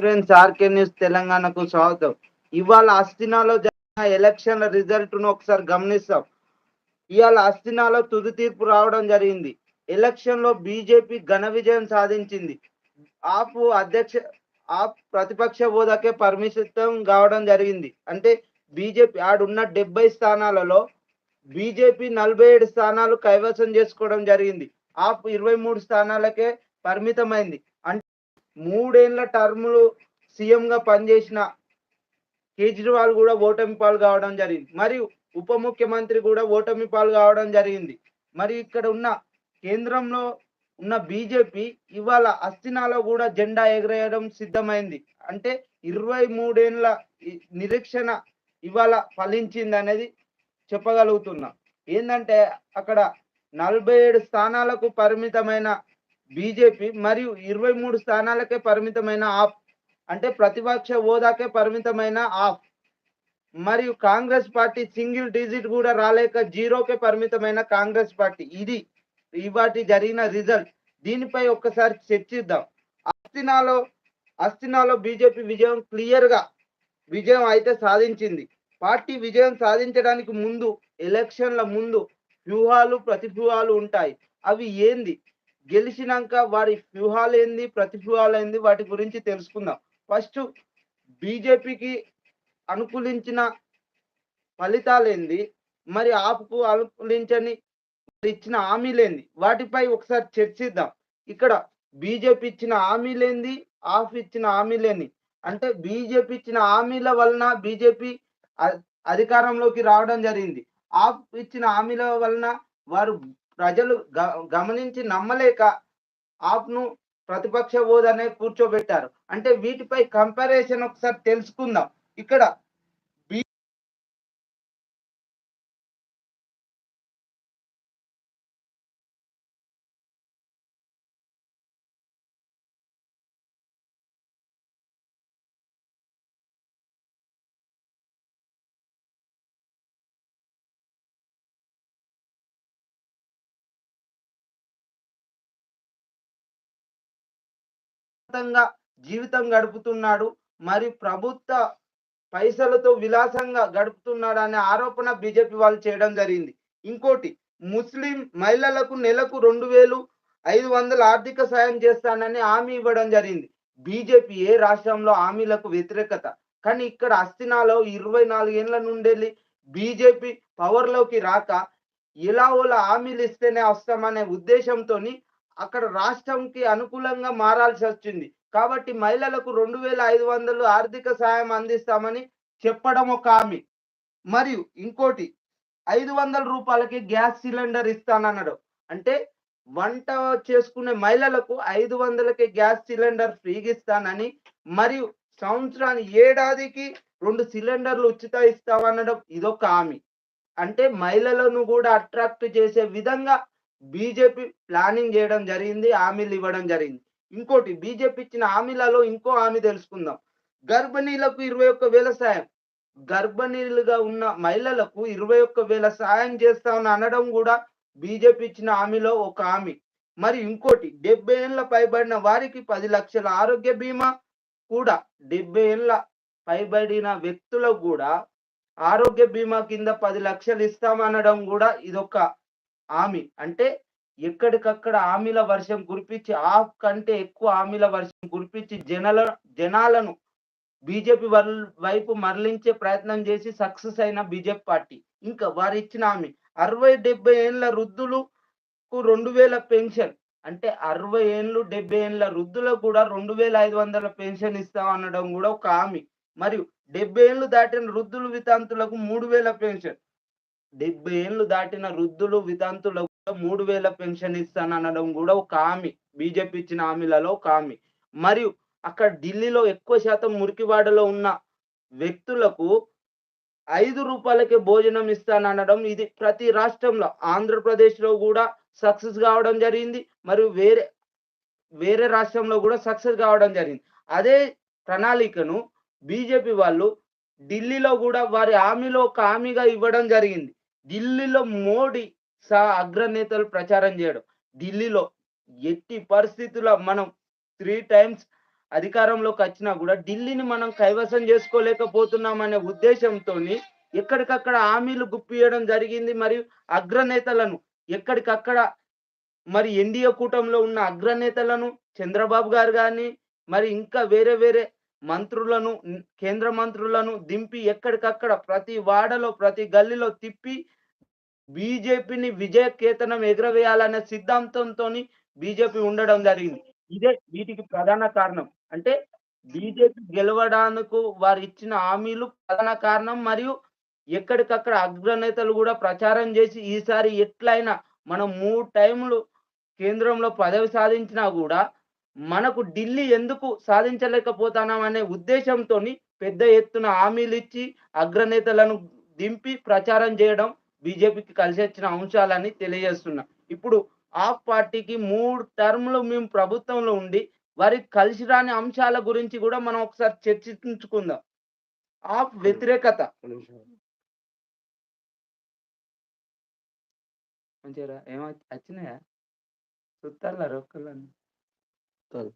Friends RK news తెలంగాణకు స్వాగతం. ఇవాళ అస్తినాలో జరిగిన ఎలక్షన్ల రిజల్ట్ను ఒకసారి గమనిస్తాం. ఇవాళ అస్తినాలో తుది తీర్పు రావడం జరిగింది. ఎలక్షన్లో బీజేపీ ఘన విజయం సాధించింది. ఆపు అధ్యక్ష ఆప్ ప్రతిపక్ష హోదాకే పరిమితం కావడం జరిగింది. అంటే బీజేపీ ఆడున్న డెబ్బై స్థానాలలో బీజేపీ నలభై ఏడు స్థానాలు కైవసం చేసుకోవడం జరిగింది. ఆప్ ఇరవై మూడు స్థానాలకే పరిమితమైంది. మూడేళ్ళ టర్ములు సీఎం గా పనిచేసిన కేజ్రీవాల్ కూడా ఓటమి పాలు కావడం జరిగింది. మరియు ఉప ముఖ్యమంత్రి కూడా ఓటమి పాలు కావడం జరిగింది. మరి ఇక్కడ ఉన్న కేంద్రంలో ఉన్న బీజేపీ ఇవాళ అస్తినాలో కూడా జెండా ఎగరేయడం సిద్ధమైంది. అంటే ఇరవై మూడేళ్ళ నిరీక్షణ ఇవాళ ఫలించింది అనేది చెప్పగలుగుతున్నాం. ఏంటంటే అక్కడ నలభై ఏడు స్థానాలకు పరిమితమైన బీజేపీ మరియు ఇరవై మూడు స్థానాలకే పరిమితమైన ఆప్ అంటే ప్రతిపక్ష హోదాకే పరిమితమైన ఆప్. మరియు కాంగ్రెస్ పార్టీ సింగిల్ డిజిట్ కూడా రాలేక జీరోకే పరిమితమైన కాంగ్రెస్ పార్టీ. ఇది ఇవాటి జరిగిన రిజల్ట్. దీనిపై ఒక్కసారి చర్చిద్దాం అస్తినాలో అస్తినాలో బీజేపీ విజయం క్లియర్గా విజయం అయితే సాధించింది. పార్టీ విజయం సాధించడానికి ముందు ఎలక్షన్ల ముందు వ్యూహాలు ప్రతివ్యూహాలు ఉంటాయి. అవి ఏంది? గెలిచినాక వారి వ్యూహాలు ఏంది ప్రతివ్యూహాలు ఏంది వాటి గురించి తెలుసుకుందాం. ఫస్ట్ బీజేపీకి అనుకూలించిన ఫలితాలు ఏంది మరి ఆపుకు అనుకూలించని ఇచ్చిన హామీలేంది? వాటిపై ఒకసారి చర్చిద్దాం. ఇక్కడ బీజేపీ ఇచ్చిన హామీలేంది ఆఫ్ ఇచ్చిన హామీలేని అంటే బీజేపీ ఇచ్చిన హామీల వలన బీజేపీ అధికారంలోకి రావడం జరిగింది. ఆఫ్ ఇచ్చిన హామీల వలన వారు ప్రజలు గమనించి నమ్మలేక ఆప్ను ప్రతిపక్ష హోదానే కూర్చోబెట్టారు. అంటే వీటిపై కంపారిజన్ ఒకసారి తెలుసుకుందాం. ఇక్కడ ప్రశాంతంగా జీవితం గడుపుతున్నాడు మరి ప్రభుత్వ పైసలతో విలాసంగా గడుపుతున్నాడు అనే ఆరోపణ బీజేపీ వాళ్ళు చేయడం జరిగింది. ఇంకోటి ముస్లిం మహిళలకు నెలకు రెండు వేలు ఐదు వందల ఆర్థిక సాయం చేస్తానని హామీ ఇవ్వడం జరిగింది. బీజేపీ ఏ రాష్ట్రంలో హామీలకు వ్యతిరేకత? కానీ ఇక్కడ అస్తినాలో ఇరవై నాలుగేళ్ళ నుండి బీజేపీ పవర్లోకి రాక ఎలా ఓలా హామీలు ఇస్తేనే వస్తామనే ఉద్దేశంతో అక్కడ రాష్ట్రంకి అనుకూలంగా మారాల్సి వచ్చింది. కాబట్టి మహిళలకు రెండు వేల ఐదు వందలు ఆర్థిక సాయం అందిస్తామని చెప్పడం ఒక హామీ. మరియు ఇంకోటి ఐదు వందల రూపాయలకి గ్యాస్ సిలిండర్ ఇస్తానన్నాడు. అంటే వంట చేసుకునే మహిళలకు ఐదు వందలకి గ్యాస్ సిలిండర్ ఫ్రీగా ఇస్తానని మరియు సంవత్సరానికి ఏడాదికి రెండు సిలిండర్లు ఉచిత ఇస్తామనడం ఇదొక హామీ. అంటే మహిళలను కూడా అట్రాక్ట్ చేసే విధంగా బీజేపీ ప్లానింగ్ చేయడం జరిగింది హామీలు ఇవ్వడం జరిగింది. ఇంకోటి బీజేపీ ఇచ్చిన హామీలలో ఇంకో హామీ తెలుసుకుందాం. గర్భిణీలకు ఇరవై ఒక్క వేల సాయం. గర్భిణీలుగా ఉన్న మహిళలకు ఇరవై ఒక్క వేల సాయం చేస్తామని అనడం కూడా బీజేపీ ఇచ్చిన హామీలో ఒక హామీ. మరి ఇంకోటి డెబ్బై ఏళ్ళ పైబడిన వారికి పది లక్షల ఆరోగ్య బీమా కూడా డెబ్బై ఏళ్ళ పైబడిన వ్యక్తులకు కూడా ఆరోగ్య బీమా కింద పది లక్షలు ఇస్తామనడం కూడా ఇదొక హామీ అంటే ఎక్కడికక్కడ హామీల వర్షం కురిపించి ఆఫ్ కంటే ఎక్కువ హామీల వర్షం కురిపించి జనాల జనాలను బీజేపీ వైపు మరలించే ప్రయత్నం చేసి సక్సెస్ అయిన బీజేపీ పార్టీ. ఇంకా వారు ఇచ్చిన హామీ అరవై డెబ్బై ఏళ్ళ వృద్ధులకు రెండు వేల పెన్షన్. అంటే అరవై ఏళ్ళు డెబ్బై ఏళ్ళ వృద్ధులకు కూడా రెండు వేల ఐదు వందల పెన్షన్ ఇస్తాం అనడం కూడా ఒక హామీ మరియు డెబ్బై ఏళ్ళు దాటిన వృద్ధులు వితాంతులకు మూడు వేల పెన్షన్. డెబ్బై ఏళ్ళు దాటిన వృద్ధులు వితంతులకు మూడు వేల పెన్షన్ ఇస్తాననడం కూడా ఒక హామీ. బీజేపీ ఇచ్చిన హామీలలో ఒక హామీ. మరియు అక్కడ ఢిల్లీలో ఎక్కువ శాతం మురికివాడలో ఉన్న వ్యక్తులకు ఐదు రూపాయలకే భోజనం ఇస్తాననడం ఇది ప్రతి రాష్ట్రంలో. ఆంధ్రప్రదేశ్లో కూడా సక్సెస్ కావడం జరిగింది. మరియు వేరే వేరే రాష్ట్రంలో కూడా సక్సెస్ కావడం జరిగింది. అదే ప్రణాళికను బీజేపీ వాళ్ళు ఢిల్లీలో కూడా వారి హామీలో ఒక హామీగా ఇవ్వడం జరిగింది. ఢిల్లీలో మోడీ సహా అగ్రనేతలు ప్రచారం చేయడం. ఢిల్లీలో ఎట్టి పరిస్థితుల్లో మనం త్రీ టైమ్స్ అధికారంలోకి వచ్చినా కూడా ఢిల్లీని మనం కైవసం చేసుకోలేకపోతున్నామనే ఉద్దేశంతో ఎక్కడికక్కడ హామీలు గుప్పియడం జరిగింది. మరియు అగ్రనేతలను ఎక్కడికక్కడ మరి ఎన్డీఏ కూటమిలో ఉన్న అగ్రనేతలను చంద్రబాబు గారు కానీ మరి ఇంకా వేరే వేరే మంత్రులను కేంద్ర మంత్రులను దింపి ఎక్కడికక్కడ ప్రతి వాడలో ప్రతి గల్లీలో తిప్పి బీజేపీని విజయ కేతనం ఎగరవేయాలనే సిద్ధాంతంతో బీజేపీ ఉండడం జరిగింది. ఇదే వీటికి ప్రధాన కారణం. అంటే బీజేపీ గెలవడానికి వారు ఇచ్చిన హామీలు ప్రధాన కారణం మరియు ఎక్కడికక్కడ అగ్రనేతలు కూడా ప్రచారం చేసి ఈసారి ఎట్లయినా మనం మూడు టైములు కేంద్రంలో పదవి సాధించినా కూడా మనకు ఢిల్లీ ఎందుకు సాధించలేకపోతున్నాం అనే ఉద్దేశంతో పెద్ద ఎత్తున హామీలు ఇచ్చి అగ్రనేతలను దింపి ప్రచారం చేయడం బీజేపీకి కలిసి వచ్చిన అంశాలని తెలియజేస్తున్నా. ఇప్పుడు ఆప్ పార్టీకి మూడు టర్మ్లు మేము ప్రభుత్వంలో ఉండి వారికి కలిసి రాని అంశాల గురించి కూడా మనం ఒకసారి చర్చించుకుందాం. ఆప్ వ్యతిరేకత. మంచిగా ఏమో వచ్చినాయా? చూస్తారా రొక్కలని Claro.